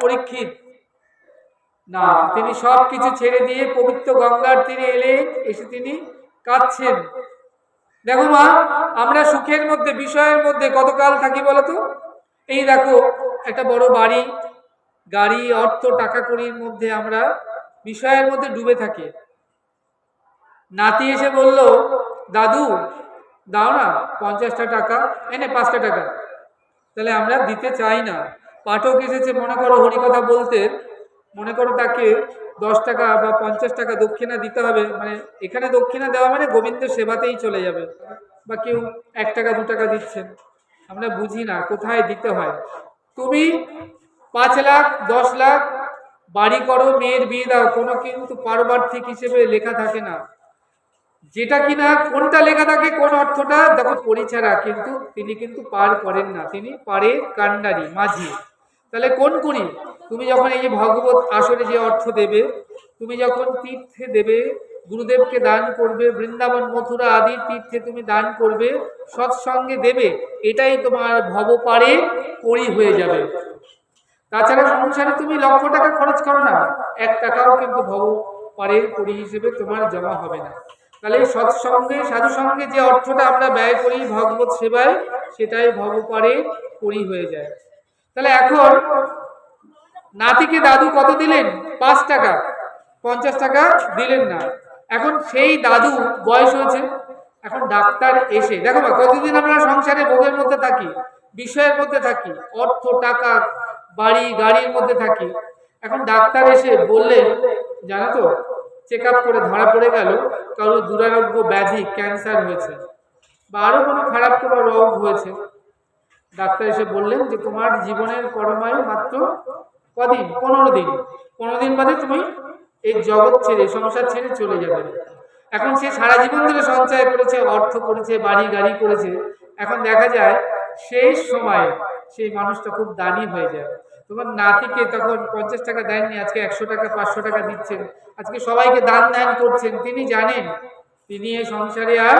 পরীক্ষিত। না, তিনি সব কিছু ছেড়ে দিয়ে পবিত্র গঙ্গার তীরে এলে এসে তিনি কাঁদছেন। দেখো মা, আমরা সুখের মধ্যে, বিষয়ের মধ্যে কতকাল থাকি বলতো এই দেখো, একটা বড় বাড়ি, গাড়ি, অর্থ টাকা কড়ির মধ্যে আমরা বিষয়ের মধ্যে ডুবে থাকি। নাতি এসে বলল, দাদু, দাও না, পঞ্চাশটা টাকা, এনে পাঁচটা টাকা। তাহলে আমরা দিতে চাই না। পাঠক এসেছে, মনে করো হরিকথা বলতে, মনে করো তাকে দশ টাকা বা পঞ্চাশ টাকা দক্ষিণা দিতে হবে মানে এখানে দক্ষিণা দেওয়া মানে গোবিন্দ সেবাতেই চলে যাবে, বা কেউ এক টাকা, দু টাকা দিচ্ছেন আমরা বুঝি না কোথায় দিতে হয়। তুমি পাঁচ লাখ, দশ লাখ, বাড়ি করো, মেয়ের বিয়ে দাও, কোনো কিন্তু পারমার্থিক হিসেবে লেখা থাকে না। যেটা কিনা, কোনটা লেখা থাকে, কোন অর্থটা, দেখো, পরিচারা, কিন্তু তিনি কিন্তু পার করেন না। তিনি পারে কান্ডারি, মাঝি। তাহলে কোন করি তুমি যখন এই যে ভগবত আসরে যে অর্থ দেবে, তুমি যখন তীর্থে দেবে, গুরুদেবকে দান করবে, বৃন্দাবন, মথুরা আদি তীর্থে তুমি দান করবে, সৎসঙ্গে দেবে, এটাই তোমার ভব পারে করি হয়ে যাবে। তাছাড়া সংসারে তুমি লক্ষ টাকা খরচ করো না, এক টাকাও কিন্তু ভব পারের করি হিসেবে তোমার জমা হবে না। তাহলে সৎসঙ্গে, সাধুসঙ্গে যে অর্থটা আমরা ব্যয় করি ভগবত সেবায়, সেটাই ভব পারে করি হয়ে যায়। তাহলে এখন নাতিকে দাদু কত দিলেন? পাঁচ টাকা। পঞ্চাশ টাকা দিলেন না। এখন সেই দাদু বয়স হয়েছে। এখন ডাক্তার এসে, দেখো না কতদিন আমরা সংসারে ভোগের মধ্যে থাকি, বিষয়ের মধ্যে থাকি, অর্থ, টাকা, বাড়ি, গাড়ির মধ্যে থাকি। এখন ডাক্তার এসে বললেন জানো তো চেক করে ধরা পড়ে গেল, কারও দুরারোগ্য ব্যাধি ক্যান্সার হয়েছে, বা আরও কোনো খারাপ কোনো রোগ হয়েছে। ডাক্তার এসে বললেন যে তোমার জীবনের পরমায়ু মাত্র কদিন? পনেরো দিন। পনেরো দিন বাদে তুমি এই জগৎ ছেড়ে, সংসার ছেড়ে চলে যাবে। এখন সে সারা জীবন ধরে সঞ্চয় করেছে, অর্থ করেছে, বাড়ি, গাড়ি করেছে। এখন দেখা যায় সেই সময় সেই মানুষটা খুব দানি হয়ে যায়। তোমার নাতিকে তখন পঞ্চাশ টাকা দেননি, আজকে একশো টাকা, পাঁচশো টাকা দিচ্ছেন। আজকে সবাইকে দান দান করছেন। তিনি জানেন, তিনি এই সংসারে আর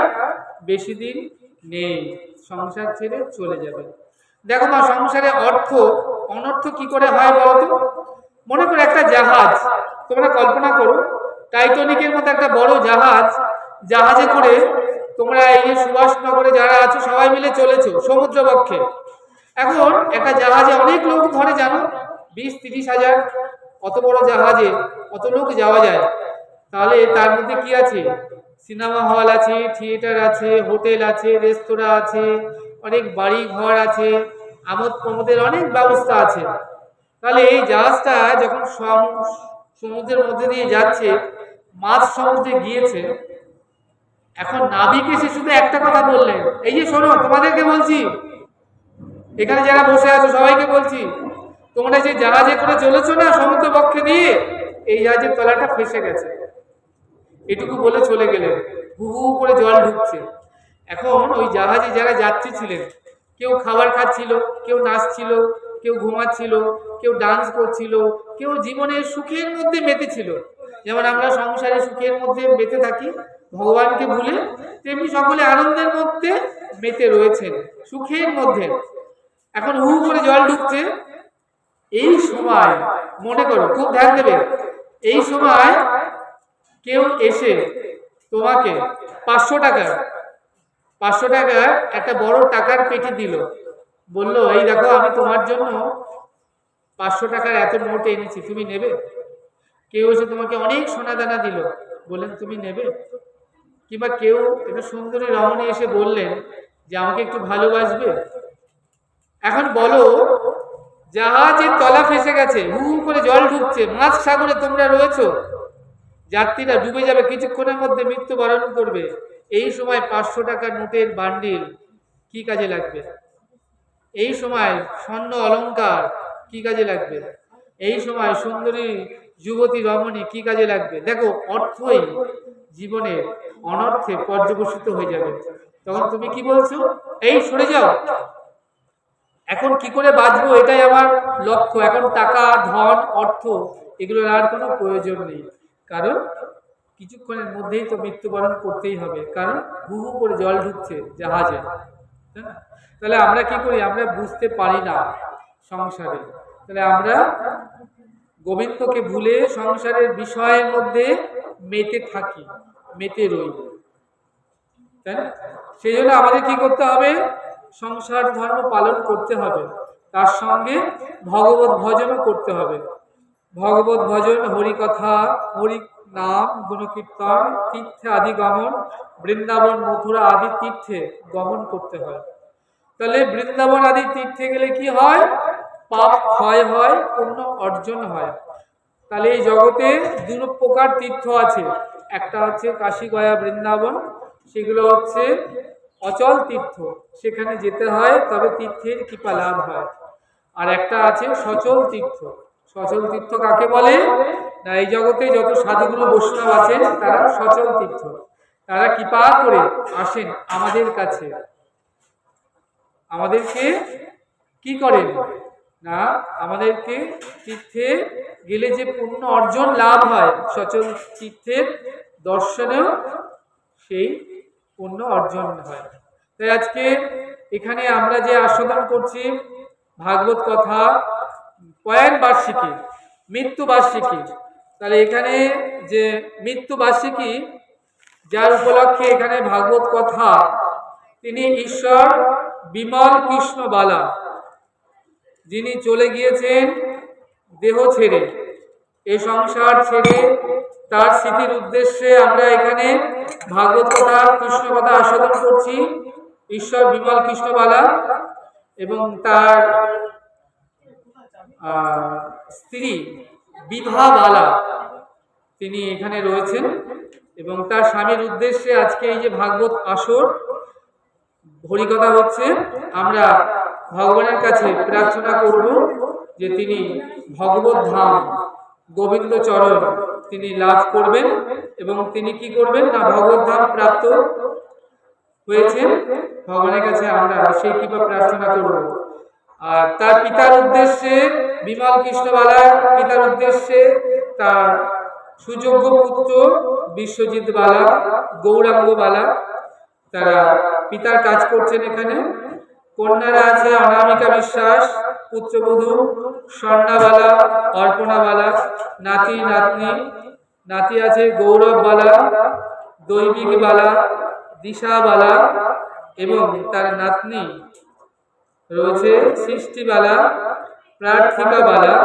বেশি দিন নেই। সংসার ছেড়ে চলে যাবে। দেখো মা, সংসারে অর্থ, অনর্থ কি করে হয় বলতো মনে করো একটা জাহাজ, তোমরা কল্পনা করো, টাইটনিকের মতো একটা বড় জাহাজ, জাহাজে করে তোমরা এই যে সুভাষনগরে যারা আছো, সবাই মিলে চলেছো সমুদ্রবক্ষে। এখন একটা জাহাজে অনেক লোক, ধরে জানো, বিশ তিরিশ হাজার অত বড় জাহাজে অত লোক যাওয়া যায়। তাহলে তার মধ্যে কি আছে? সিনেমা হল আছে, থিয়েটার আছে, হোটেল আছে, রেস্তোরাঁ আছে অনেক বাড়ি ঘর আছে, আমোদ প্রমোদের অনেক ব্যবস্থা আছে। তাহলে এই জাহাজটা যখন সম- সমুদ্রের মধ্যে দিয়ে যাচ্ছে, মাছ সমুদ্রে গিয়েছে, এখন নাবিক এসে শুধু একটা কথা বললেন। এই যে শোনো, তোমাদেরকে বলছি, এখানে যারা বসে আছো, সবাইকে বলছি, তোমরা যে জাহাজে করে চলেছো না সমুদ্র পক্ষে দিয়ে, এই জাহাজের তলাটা ফেসে গেছে। এটুকু বলে চলে গেলেন। হু হু করে জল ঢুকছে। এখন ওই জাহাজে যারা যাত্রী ছিলেন, কেউ খাবার খাচ্ছিল, কেউ নাচছিল, কেউ ঘুমাচ্ছিল, কেউ ডান্স করছিল, কেউ জীবনের সুখের মধ্যে মেতেছিল। যেমন আমরা সংসারে সুখের মধ্যে মেতে থাকি, ভগবানকে ভুলে তেমনি সকলে আনন্দের মধ্যে মেতে রয়েছেন, সুখের মধ্যে। এখন হু করে জল ঢুকছে। এই সময়, মনে করো, খুব ধ্যান দেবে। এই সময় কেউ এসে তোমাকে পাঁচশো টাকা পাঁচশো টাকা একটা বড় টাকার পেটি দিল। বলল, এই দেখো, আমি তোমার জন্য পাঁচশো টাকার এত নোট এনেছি, তুমি নেবে? কেউ এসে তোমাকে অনেক সোনা দানা দিল। বললেন, তুমি নেবে? কিংবা কেউ একটা সুন্দরী রমণী এসে বললেন যে, আমাকে একটু ভালোবাসবে? এখন বলো জাহাজের তলা ফেসে গেছে হু করে জল ঢুকছে, মাছ সাগরে তোমরা রয়েছো। যাত্রীরা ডুবে যাবে, কিছুক্ষণের মধ্যে মৃত্যুবরণ করবে। এই সময় পাঁচশো টাকার নোটের বান্ডিল কি কাজে লাগবে? এই সময় স্বর্ণ অলংকার কি কাজে লাগবে? এই সময় সুন্দরী যুবতী রমণী কি কাজে লাগবে? দেখো, অর্থই জীবনের অনর্থে পর্যবসিত হয়ে যাবে। তখন তুমি কি বলছো? এই, সরে যাও। এখন কি করে বাঁচবো? এটাই আমার লক্ষ্য। এখন টাকা, ধন, অর্থ, এগুলোর আর কোনো প্রয়োজন নেই। কারণ কিছুক্ষণের মধ্যেই তো মৃত্যুবরণ করতেই হবে, কারণ হু হু করে জল ঢুকছে জাহাজে, তাই না? তাহলে আমরা কি করি? আমরা বুঝতে পারি না সংসারে। তাহলে আমরা গোবিন্দকে ভুলে সংসারের বিষয়ের মধ্যে মেতে থাকি, মেতে রই। তাই না? সেই জন্য আমাদের কি করতে হবে? সংসার ধর্ম পালন করতে হবে। তার সঙ্গে ভগবত ভজনও করতে হবে। ভগবত ভজন, হরিকথা, হরি নাম, গুণকীর্তন, তীর্থে আদি গমন বৃন্দাবন, মথুরা আদি তীর্থে গমন করতে হয়। তাহলে বৃন্দাবন আদি তীর্থে গেলে কি হয়? পাপ ক্ষয় হয়, পুণ্য অর্জন হয়। তাহলে এই জগতে দু প্রকার তীর্থ আছে। একটা হচ্ছে কাশী গয়া বৃন্দাবন, সেগুলো হচ্ছে অচল তীর্থ। সেখানে যেতে হয়, তবে তীর্থের কৃপা লাভ হয়। আর একটা আছে সচল তীর্থ। সচল তীর্থ কাকে বলে? না, এই জগতে যত সাধুগুলো বৈষ্ণব আছেন, তারা সচল তীর্থ। তারা কৃপা করে আসেন আমাদের কাছে। আমাদেরকে কি করেন? না, আমাদেরকে তীর্থে গেলে যে পুণ্য অর্জন লাভ হয়, সচল তীর্থের দর্শনেও সেই পুণ্য অর্জন হয়। তাই আজকে এখানে আমরা যে আস্বাদন করছি, ভাগবত কথা পয়ান বার্ষিকী, মৃত্যু বার্ষিকী। তাহলে এখানে যে মৃত্যু বার্ষিকী, যার উপলক্ষে এখানে ভাগবত কথা, তিনি ঈশ্বর বিমল কৃষ্ণ বালা যিনি চলে গিয়েছেন দেহ ছেড়ে, এই সংসার ছেড়ে তার স্মৃতির উদ্দেশ্যে আমরা এখানে ভাগবত কথা, কৃষ্ণ কথা আস্বাদন করছি, ঈশ্বর বিমল কৃষ্ণবালা এবং তার স্ত্রী বিভাবালা তিনি এখানে রয়েছেন এবং তার স্বামীর উদ্দেশ্যে আজকে এই যে ভাগবত আসর হরিকথা হচ্ছে আমরা ভগবানের কাছে প্রার্থনা করব যে তিনি ভগবত ধাম, গোবিন্দ চরণ তিনি লাভ করবেন এবং তিনি কি করবেন না ভগবত ধাম প্রাপ্ত হয়েছে ভগবানের কাছে আমরা সেই কৃপা প্রার্থনা করব। আর তার পিতার উদ্দেশ্যে বিমল কৃষ্ণবালা পিতার উদ্দেশ্যে তার সুযোগ্য পুত্র বিশ্বজিৎ বালা, গৌরাঙ্গ বালা, তারা পিতার কাজ করছেন এখানে। কন্যারা আছে অনামিকা বিশ্বাস, পুত্রবধূ স্বর্ণাবালা অর্পণাবালা নাতি, নাতনি। নাতি আছে গৌরব বালা, দৈবিক বালা, দিশা বালা এবং তার নাতনি রয়েছে সৃষ্টিবালা প্রার্থিকা বালা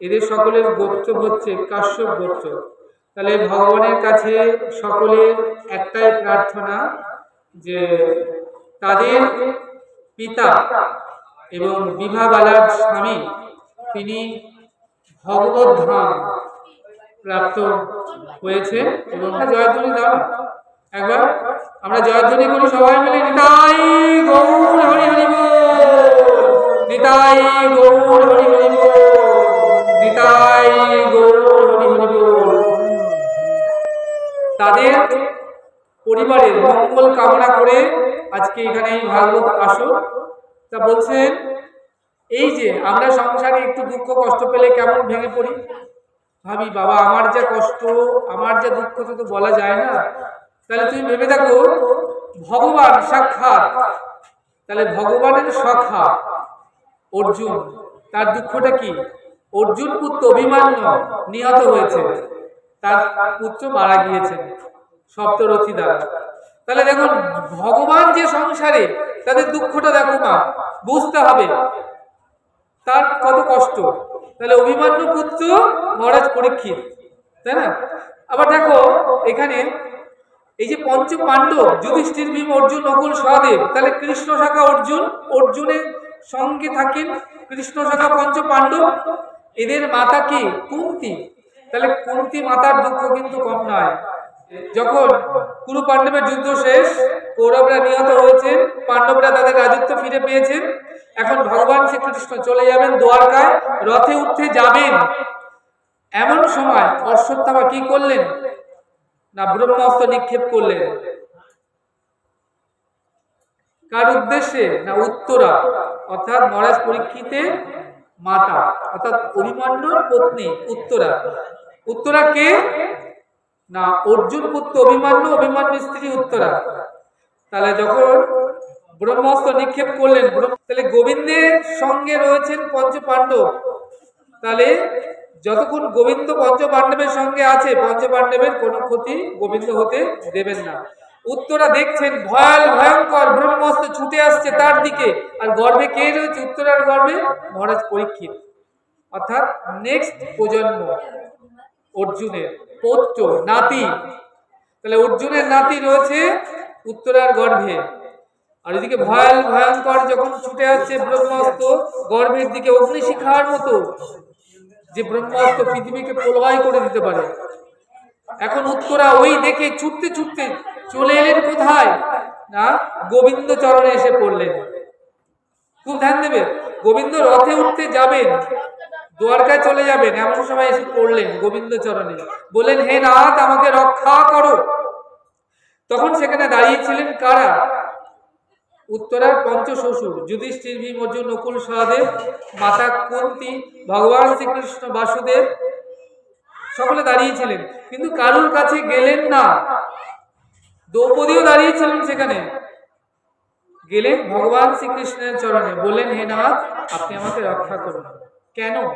এদের সকলের গোত্র হচ্ছে কাশ্যপ গোত্র তাহলে ভগবানের কাছে সকলের একটাই প্রার্থনা যে তাদের পিতা এবং বিভাবালার স্বামী, তিনি ভগবত ধাম প্রাপ্ত হয়েছে এবং দাও না। একবার আমরা জয়ধ্বনি করি সবাই মিলে। নিতাই গৌর হরি হরি নিতাই গৌর হরি হরি নিতাই গৌর হরি হরি তাদের পরিবারের মঙ্গল কামনা করে আজকে এখানে এই ভাগবত আসো তা বলছেন, এই যে আমরা সংসারে একটু দুঃখ কষ্ট পেলে কেমন ভেঙে পড়ি? ভাবি, বাবা, আমার যা কষ্ট, আমার যা দুঃখ, তো তো বলা যায় না। তাহলে তুমি ভেবে দেখো, ভগবান সাক্ষাৎ। তাহলে ভগবানের সখা অর্জুন, তার দুঃখটা কি? অর্জুন পুত্র অভিমান্য নিহত হয়েছে। তার পুত্র মারা গিয়েছেন সপ্তরথী দ্বারা। তাহলে দেখুন, ভগবান যে সংসারে, তাদের দুঃখটা দেখো মা, বুঝতে হবে। তার কত কষ্ট। তাহলে অভিমান্য পুত্র মহারাজ পরীক্ষিত, তাই না? আবার দেখো, এখানে এই যে পঞ্চ পাণ্ডব যুধিষ্ঠির ভীম, অর্জুন নকুল সহদেব, তাহলে কৃষ্ণ শাখা অর্জুন, অর্জুনের সঙ্গে থাকেন কৃষ্ণ শাখা পঞ্চ পাণ্ডব এদের মাতা কি? কুন্তি। তাহলে কুন্তি মাতার দুঃখ কিন্তু কম নয়। যখন কুরু পাণ্ডবের যুদ্ধ শেষ, কৌরবরা নিহত হয়েছেন, পাণ্ডবরা তাদের রাজত্ব ফিরে পেয়েছেন। এখন ভগবান শ্রীকৃষ্ণ চলে যাবেন দ্বারকায়, রথে উঠতে যাবেন। এমন সময় অশ্বত্থামা কি করলেন? না ব্রহ্মাস্ত্র নিক্ষেপ করলেন। কার উদ্দেশ্যে? না উত্তরা। অর্থাৎ মহারাজ পরীক্ষিতে মাতা। অর্থাৎ অভিমন্যুর পত্নী উত্তরা। উত্তরা কে? না, অর্জুন পুত্র অভিমান্য অভিমান্য স্ত্রী উত্তরা। তাহলে যখন ব্রহ্মাস্ত্র নিক্ষেপ করলেন তাহলে গোবিন্দের সঙ্গে রয়েছেন পঞ্চ পাণ্ডব তাহলে যতক্ষণ গোবিন্দ পঞ্চপাণ্ডবের সঙ্গে আছে, পঞ্চপাণ্ডবের কোনো ক্ষতি গোবিন্দ হতে দেবেন না। উত্তরা দেখছেন, ভয়াল, ভয়ঙ্কর ব্রহ্মস্ত্র ছুটে আসছে তার দিকে। আর গর্ভে কে রয়েছে? উত্তরার গর্ভে মহারাজ পরীক্ষিত। অর্থাৎ নেক্সট প্রজন্ম, অর্জুনের পৌত্র, নাতি। তাহলে অর্জুনের নাতি রয়েছে উত্তরার গর্ভে। আর এদিকে ভয়াল, ভয়ঙ্কর যখন ছুটে আসছে ব্রহ্মাস্ত্র গর্ভের দিকে অগ্নিশিখার মতো। যে ব্রহ্মাস্ত্র পৃথিবীকে প্রলয় করে দিতে পারে। এখন উত্তরা ওই দেখে ছুটতে ছুটতে চলে এলেন কোথায়? না গোবিন্দ চরণে এসে পড়লেন। খুব ধ্যান দেবে, গোবিন্দ রথে উঠতে যাবেন, দ্বারকায় চলে যাবেন, এমন সময় এসে পড়লেন গোবিন্দ চরণে বললেন, হে নাথ, আমাকে রক্ষা করো। তখন সেখানে দাঁড়িয়েছিলেন কারা? উত্তরার পঞ্চ শ্বশুর যুধিষ্ঠির ভীম অর্জুন নকুল সহদেব মাতা কুন্তি ভগবান শ্রীকৃষ্ণ বাসুদেব সকলে দাঁড়িয়েছিলেন। কিন্তু কারুর কাছে গেলেন না। দ্রৌপদীও দাঁড়িয়েছিলেন সেখানে। গেলেন ভগবান শ্রীকৃষ্ণের চরণে। বললেন, হে নাথ, আপনি আমাকে রক্ষা করুন। কেন?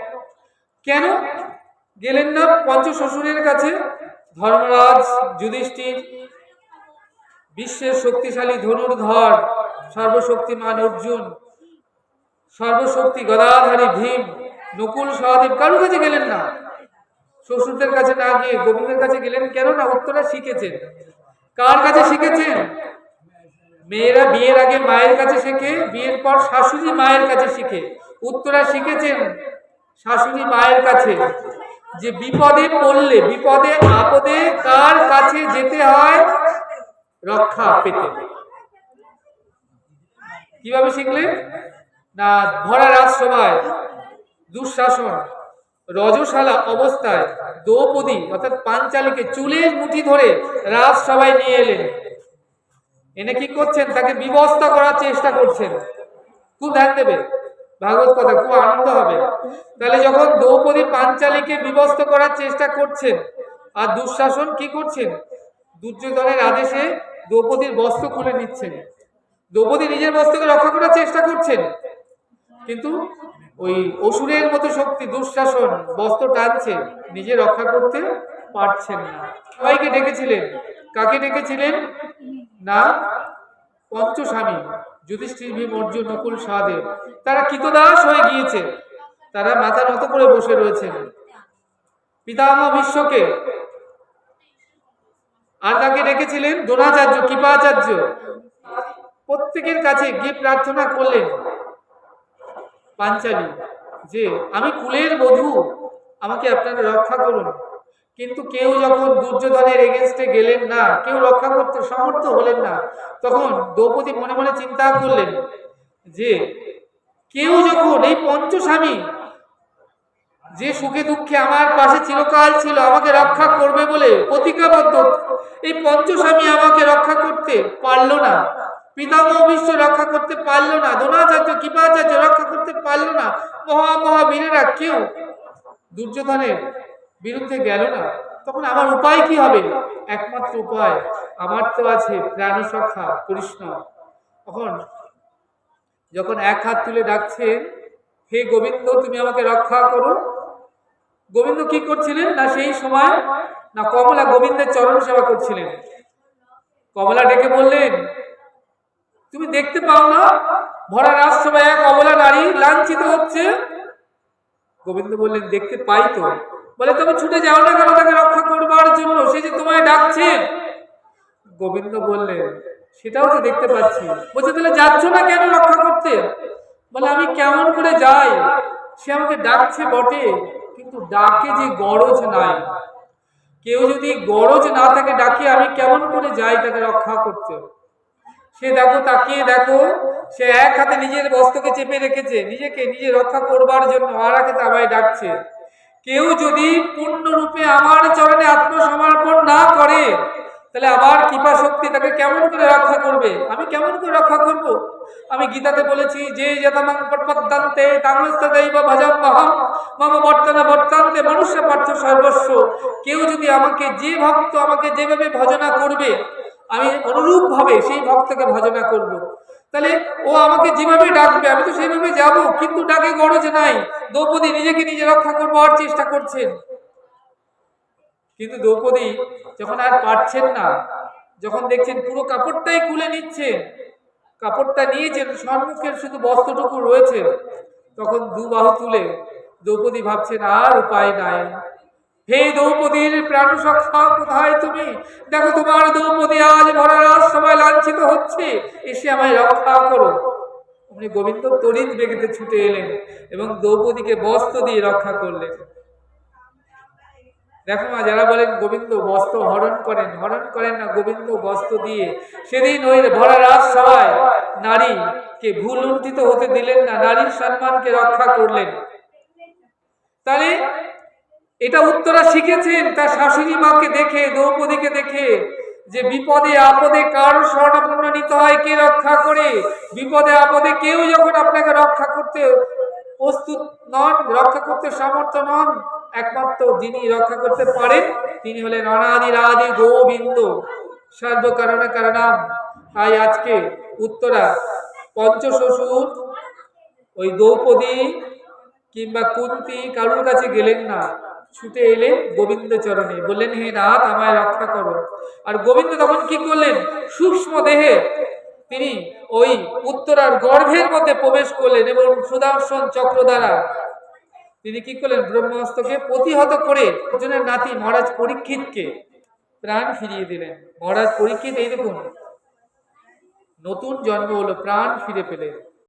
কেন গেলেন না পঞ্চ শ্বশুরের কাছে? ধর্মরাজ, যুধিষ্ঠির, বিশ্বের শক্তিশালী ধনুর্ধর সর্বশক্তিমান অর্জুন, সর্বশক্তি গদাধারী ভীম, নকুল সহদেব, কারোর কাছে গেলেন না? শ্বশুরদের কাছে না গিয়ে গোবিন্দের কাছে গেলেন কেন না? উত্তরা শিখেছেন। কার কাছে শিখেছেন? মেয়েরা বিয়ের আগে মায়ের কাছে শেখে, বিয়ের পর শাশুড়ি মায়ের কাছে শিখে। উত্তরা শিখেছেন শাশুড়ি মায়ের কাছে যে বিপদে পড়লে, বিপদে, আপদে কার কাছে যেতে হয়? রক্ষা পেতে। কীভাবে শিখলে? না ভরা রাজসভায় দুঃশাসন রজশালা অবস্থায় দ্রৌপদী, অর্থাৎ পাঞ্চালীকে চুলের মুঠি ধরে রাজসভায় নিয়ে এলেন। এনে কি করছেন? তাকে বিবস্তা করার চেষ্টা করছেন। খুব ধ্যান দেবে। ভাগবত কথা, খুব আনন্দ হবে। তাহলে যখন দ্রৌপদী পাঞ্চালীকে বিবস্ত করার চেষ্টা করছেন, আর দুঃশাসন কি করছেন? দুর্যোধনের আদেশে দ্রৌপদীর বস্ত্র খুলে নিচ্ছেন। দ্রৌপদী নিজের বস্ত্রকে রক্ষা করার চেষ্টা করছেন। কিন্তু ওই অসুরের মতো শক্তি, দুঃশাসন, বস্ত্র টানছে, নিজে রক্ষা করতে পারছেন না। সবাইকে ডেকেছিলেন। কাকে ডেকেছিলেন? না, পঞ্চস্বামী, যুধিষ্ঠির ভীম, অর্জুন, নকুল সহদেব তারা কৃতদাস হয়ে গিয়েছে। তারা মাথা নত করে বসে রয়েছেন। পিতামহ বিশ্বকে আর তাকে ডেকেছিলেন দ্রোণাচার্য, কৃপাচার্য। প্রত্যেকের কাছে গিয়ে প্রার্থনা করলেন পাঞ্চালী যে, আমি কুলের বধূ আমাকে আপনারা রক্ষা করুন। কিন্তু কেউ যখন দুর্যোধনের এগেনস্টে গেলেন না, কেউ রক্ষা করতে সমর্থ হলেন না, তখন দ্রৌপদী মনে মনে চিন্তা করলেন যে, কেউ যখন এই পঞ্চস্বামী যে সুখে দুঃখে আমার পাশে চিরকাল ছিল, আমাকে রক্ষা করবে বলে প্রতিজ্ঞাবদ্ধ, এই পঞ্চস্বামী আমাকে রক্ষা করতে পারল না। পিতামহ বিশ্ব রক্ষা করতে পারল না, দ্রোণাচার্য, কৃপাচার্য রক্ষা করতে পারল না, মহা মহাবীরেরা কেউ দুর্যোধনের বিরুদ্ধে গেল না। তখন আমার উপায় কি হবে? একমাত্র উপায়, আমার তো আছে প্রাণসখা, কৃষ্ণ। তখন যখন এক হাত তুলে ডাকছেন হে গোবিন্দ, তুমি আমাকে রক্ষা করো। গোবিন্দ কি করছিলেন? না সেই সময়, না কমলা গোবিন্দের চরণ সেবা করছিলেন। কমলা ডেকে বললেন তুমি দেখতে পাও না? ভরা রাজসভায় এক অবলা নারী লাঞ্ছিত হচ্ছে। গোবিন্দ বললেন, দেখতে পাই তো। বলে তুমি ছুটে যাও না কেন? তাকে রক্ষা করবার জন্য। সে যে তোমায় ডাকছে। গোবিন্দ বললেন, সেটাও তো দেখতে পাচ্ছি। বলছে, তাহলে যাচ্ছ না কেন রক্ষা করতে? বলে, আমি কেমন করে যাই? সে আমাকে ডাকছে বটে, কিন্তু ডাকে যে গরজ নাই। কেউ যদি গরজ না থাকে ডাকে, আমি কেমন করে যাই তাকে রক্ষা করতে? সে দেখো, তাকিয়ে দেখো, সে এক হাতে নিজের বস্ত্রকে চেপে রেখেছে, নিজেকে নিজে রক্ষা করবার জন্য আর এক হাতে ডাকছে। কেউ যদি পূর্ণরূপে আমার চরণে আত্মসমর্পণ না করে, তাহলে আমার কৃপা শক্তি তাকে কেমন করে রক্ষা করবে? আমি কেমন করে রক্ষা করব? আমি গীতাতে বলেছি, যে মনুষ্য পার্থ সর্বস্ব। কেউ যদি আমাকে যে ভক্ত আমাকে যেভাবে ভজনা করবে আমি অনুরূপভাবে সেই ভক্তকে ভজনা করব। তাহলে ও আমাকে যেভাবে ডাকবে, আমি তো সেইভাবে যাব, কিন্তু ডাকে গরজ নাই। দ্রৌপদী নিজেকে নিজে রক্ষা করব আর চেষ্টা করছেন। কিন্তু দ্রৌপদী যখন আর পারছেন না, যখন দেখছেন পুরো কাপড়টাই খুলে নিচ্ছে, কাপড়টা নিয়েছেন, সম্মুখের শুধু বস্ত্রটুকু রয়েছে, তখন দু বাহু তুলে দ্রৌপদী ভাবছেন, আর উপায় নাই। হে দ্রৌপদীর প্রাণ সখা কোথায় তুমি? দেখো তোমার দ্রৌপদী আজ ভরা রাত সবাই লাঞ্ছিত হচ্ছে। এসে আমায় রক্ষা করো। উনি গোবিন্দ তড়িৎ বেগেতে ছুটে এলেন এবং দ্রৌপদীকে বস্ত্র দিয়ে রক্ষা করলেন। দেখো মা, যারা বলেন গোবিন্দ বস্ত্র হরণ করেন হরণ করেন না, গোবিন্দ বস্ত্র দিয়ে সেদিন ওই ভরা রাত সবাই নারীকে ভুল লুণ্ঠিত হতে দিলেন না, নারীর সম্মানকে রক্ষা করলেন। তাহলে এটা উত্তরা শিখেছেন, তার শাশুড়ি মাকে দেখে, দ্রৌপদীকে দেখে, যে বিপদে আপদে কার স্বর্ণপূর্ণ নিতে হয় কে রক্ষা করে? বিপদে আপদে কেউ যখন আপনাকে রক্ষা করতে প্রস্তুত নন, রক্ষা করতে সামর্থ্য নন, একমাত্র যিনি রক্ষা করতে পারেন, তিনি হলেন অনাদি রাধি গোবিন্দ। সর্বকারণে কারণাম। তাই আজকে উত্তরা পঞ্চশ্বশুর, ওই দ্রৌপদী কিংবা কুন্তি কারুর কাছে গেলেন না। ছুটে এলেন গোবিন্দ চরণে বললেন, হে নাথ আমায় রক্ষা করো। আর গোবিন্দ তখন কি করলেন? সূক্ষ্ম দেহে তিনি ওই উত্তরার গর্ভের মধ্যে প্রবেশ করলেন এবং সুদর্শন চক্র দ্বারা তিনি কি করলেন? ব্রহ্মাস্ত্রকে প্রতিহত করে অর্জুনের নাতি মহারাজ পরীক্ষিতকে প্রাণ ফিরিয়ে দিলেন। মহারাজ পরীক্ষিত, এই দেখুন, নতুন জন্ম হলো, প্রাণ ফিরে পেলেন।